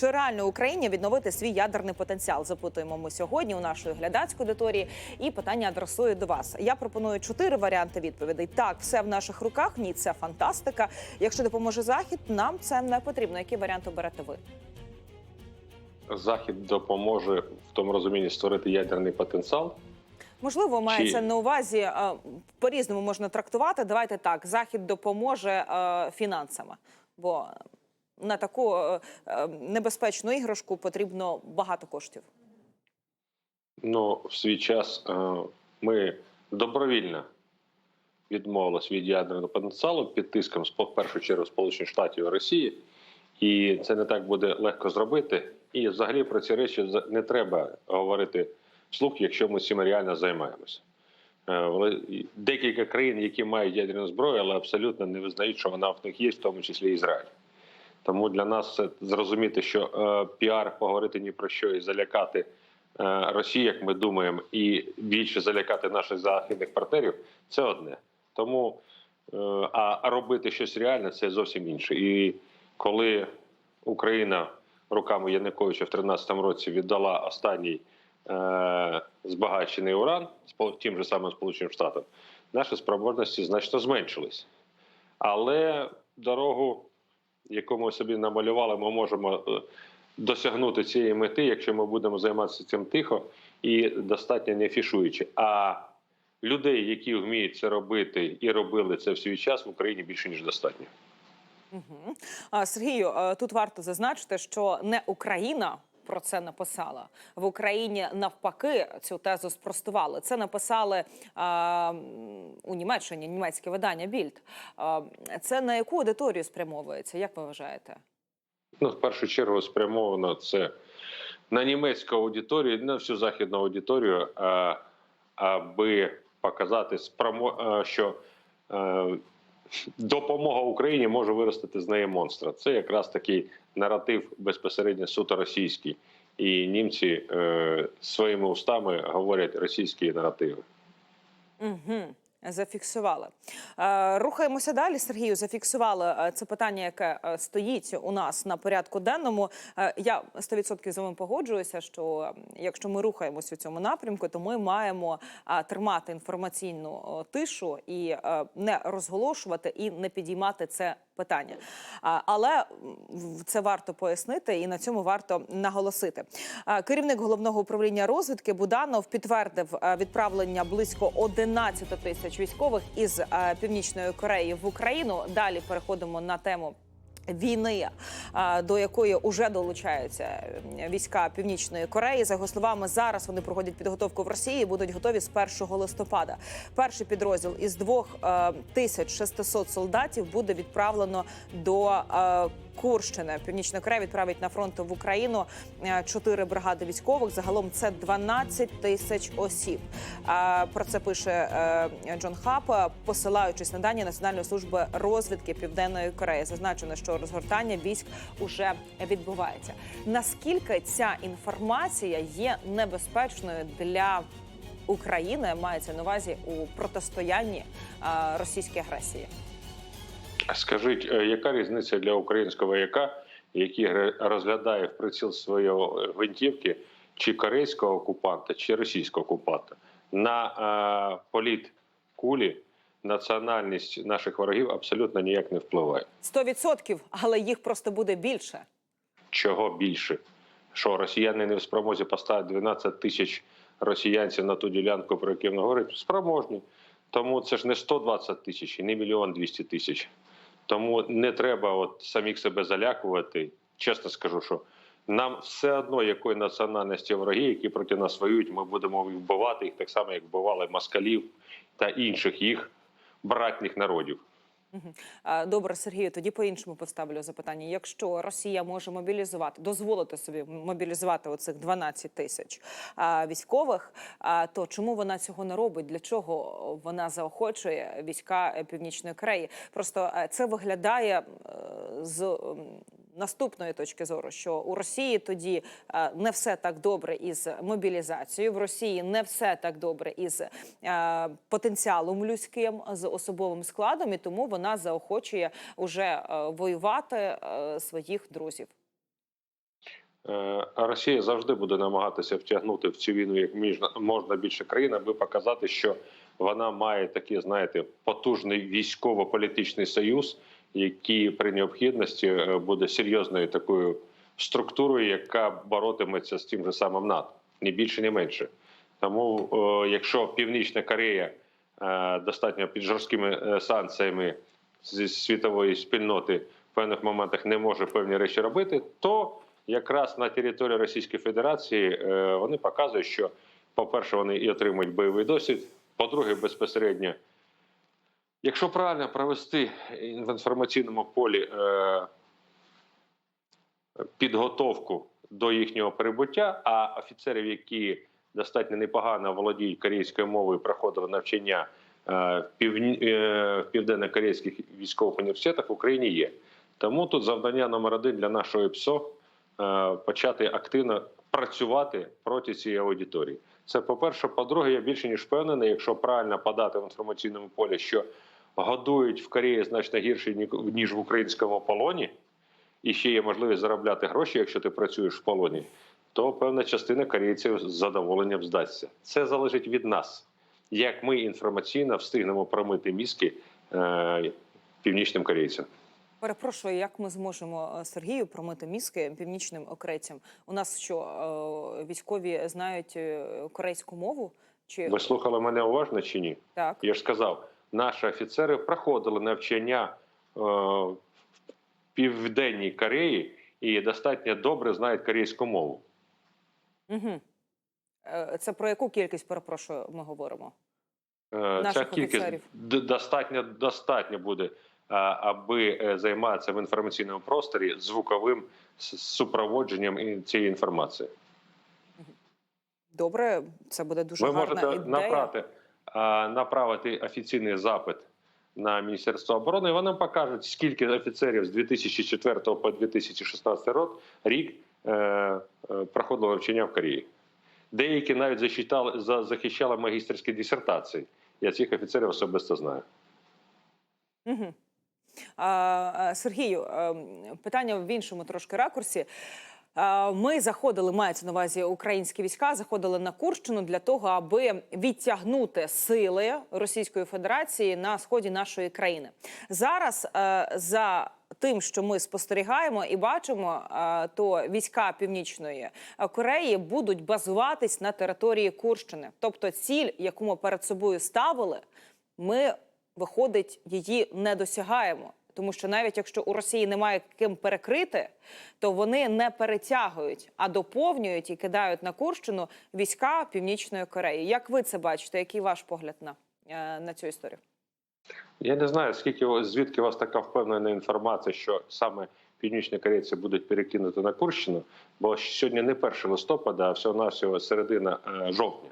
Чи реально Україні відновити свій ядерний потенціал? Запитуємо ми сьогодні у нашої глядацької аудиторії. І питання адресую до вас. Я пропоную чотири варіанти відповідей. Так, все в наших руках. Ні, це фантастика. Якщо допоможе захід, нам це не потрібно. Який варіант оберете ви? Захід допоможе в тому розумінні створити ядерний потенціал. Можливо, мається Чи- на увазі е, по-різному можна трактувати. Давайте так: захід допоможе фінансами, бо на таку е, е, небезпечну іграшку потрібно багато коштів. Ну, в свій час е, ми добровільно відмовились від ядерного потенціалу під тиском в першу чергу Сполучених Штатів і Росії, і це не так буде легко зробити. І взагалі про ці речі не треба говорити вслух, якщо ми цим реально займаємося. Декілька країн, які мають ядерну зброю, але абсолютно не визнають, що вона в них є, в тому числі Ізраїль. Тому для нас це зрозуміти, що е, піар поговорити ні про що і залякати е, Росію, як ми думаємо, і більше залякати наших західних партнерів це одне. Тому е, а робити щось реальне це зовсім інше. І коли Україна руками Януковича в 2013 році віддала останній збагачений уран тим же самим Сполученим Штатам, наші спроможності значно зменшились. Але дорогу, яку ми собі намалювали, ми можемо е, досягнути цієї мети, якщо ми будемо займатися цим тихо і достатньо не фішуючи. А людей, які вміють це робити і робили це в свій час, в Україні більше ніж достатньо. Угу. Сергію, е, тут варто зазначити, що не Україна. Про це написала в Україні. Навпаки, цю тезу спростували. Це написали м, у Німеччині німецьке видання Більд. А, це на яку аудиторію спрямовується? Як ви вважаєте? Ну, в першу чергу спрямовано це на німецьку аудиторію, на всю західну аудиторію, а, аби показати, що е, допомога Україні може виростити з неї монстра. Це якраз такий наратив безпосередньо суто російський. І німці е, своїми устами говорять російські наративи. Угу. Зафіксували. Е, рухаємося далі. Сергію зафіксували е, це питання, яке е, стоїть у нас на порядку денному. Я 100% з вами погоджуюся, що якщо ми рухаємося у цьому напрямку, то ми маємо тримати інформаційну тишу і не розголошувати і не підіймати це питання. Але це варто пояснити, і на цьому варто наголосити. Керівник головного управління розвідки Буданов підтвердив е, відправлення близько 11 тисяч військових із е, північної Кореї в Україну. Далі переходимо на тему. Війни, до якої вже долучаються е, війська Північної Кореї, за його словами, зараз вони проходять підготовку в Росії. і Будуть готові з 1 листопада. Перший підрозділ із 2600 солдатів буде відправлено до е, Курщини. Північна Корея відправить на фронт в Україну е, чотири бригади військових. Загалом це 12 тисяч осіб. Е, Про це пише е, Джон Хап, посилаючись на дані Національної служби розвідки Південної Кореї. Зазначено, що розгортання військ уже відбувається. Наскільки ця інформація є небезпечною для України, мається на увазі у протистоянні російській агресії? Скажіть, е, яка різниця для українського вояка, який розглядає в приціл своєї гвинтівки, чи корейського окупанта, чи російського окупанта? На е, політ кулі національність наших ворогів абсолютно ніяк не впливає. 100%, але їх просто буде більше. Чого більше? Що росіяни не в спромозі поставити 12 тисяч росіянців на ту ділянку, про яку вони говорять, спроможні. Тому це ж не 120 тисяч і не мільйон 200 тисяч. Тому не треба от самих себе залякувати. Чесно скажу, що нам все одно якої національності вороги, які проти нас воюють, ми будемо вбивати їх так само, як вбивали москалів та інших їх братніх народів. Добре, Сергію, тоді по-іншому поставлю запитання. Якщо Росія може мобілізувати, дозволити собі мобілізувати оцих 12 тисяч військових, то чому вона цього не робить? Для чого вона заохочує війська Північної Кореї? Просто е, це виглядає е, з наступної точки зору, що у Росії тоді е, не все так добре із мобілізацією. В Росії не все так добре із е, потенціалом людським з особовим складом, і тому вона заохочує уже е, воювати своїх друзів. Росія завжди буде намагатися втягнути в цю війну як можна більше країн, аби показати, що вона має такий, знаєте, потужний військово-політичний союз, який при необхідності е, буде серйозною такою структурою, яка боротиметься з тим же самим НАТО, ні більше, ні менше. Тому, е, якщо Північна Корея е, достатньо під жорсткими санкціями зі світової спільноти в певних моментах не може певні речі робити, то якраз на території Російської Федерації вони показують, що, по-перше, вони і отримують бойовий досвід, по-друге, безпосередньо, якщо правильно провести в інформаційному полі е, підготовку до їхнього прибуття, а офіцерів, які достатньо непогано володіють корейською мовою, проходили навчання е, в е, південно-корейських військових університетах в Україні є. Тому тут завдання номер один для нашого ПСО е, почати активно працювати проти цієї аудиторії. Це по-перше. По-друге, я більше ніж впевнений, якщо правильно подати в інформаційному полі, що годують в Кореї значно гірше ніж в українському полоні, і ще є можливість заробляти гроші, якщо ти працюєш в полоні, то певна частина корейців з задоволенням здасться. Це залежить від нас, як ми інформаційно встигнемо промити мізки е, північним корейцям. Перепрошую, як ми зможемо е, Сергію промити мізки північним окрейцям? У нас що е, військові знають е, корейську мову? Чи Ви слухали мене уважно чи ні? так? Я ж сказав, наші офіцери проходили навчання е, в південній Кореї і достатньо добре знають корейську мову. Угу. Це про яку кількість перепрошую ми говоримо? Е, Наших Ця кількість офіцерів. достатньо достатньо буде, аби займатися в інформаційному просторі звуковим супроводженням цієї інформації. Добре, це буде дуже Ви гарна можете ідея. направити, а, направити офіційний запит на Міністерство оборони. і Вони покажуть, скільки офіцерів з 2004 по 2016 рік е, е, проходило навчання в Кореї. Деякі навіть захищали, захищали магістерські дисертації. Я цих офіцерів особисто знаю. Угу. Сергію, ем, питання в іншому трошки ракурсі. Ми заходили, мається на увазі українські війська, заходили на Курщину для того, аби відтягнути сили Російської Федерації на сході нашої країни. Зараз е, за тим, що ми спостерігаємо і бачимо, е, то війська Північної е, Кореї будуть базуватись на території Курщини. Тобто, ціль, яку ми перед собою ставили, ми виходить, її не досягаємо. Тому що навіть якщо у Росії немає ким перекрити, то вони не перетягують, а доповнюють і кидають на Курщину війська Північної Кореї. Як ви це бачите? Який ваш погляд на, е, на цю історію? Я не знаю, скільки звідки у вас така впевнена інформація, що саме північні корейці будуть перекинути на Курщину, бо сьогодні не 1 листопада, а всього навсього середина е, жовтня.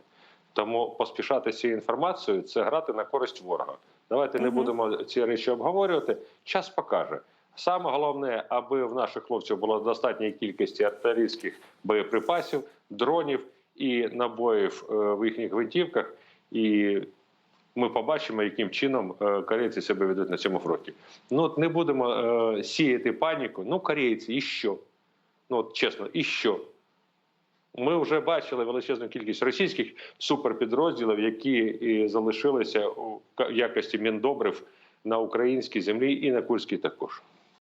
Тому поспішати цією інформацією це грати на користь ворога. Давайте не будемо ці речі обговорювати. Час покаже. Саме головне, аби в наших хлопців було достатньої кількості артилерійських боєприпасів, дронів і набоїв е, в їхніх гвинтівках. І ми побачимо, яким чином е, корейці себе ведуть на цьому фронті. Ну от не будемо е, сіяти паніку. Ну, корейці, і що? Ну от чесно, і що? Ми вже бачили величезну кількість російських суперпідрозділів, які і залишилися у якості міндобрив на українській землі і на Курській також.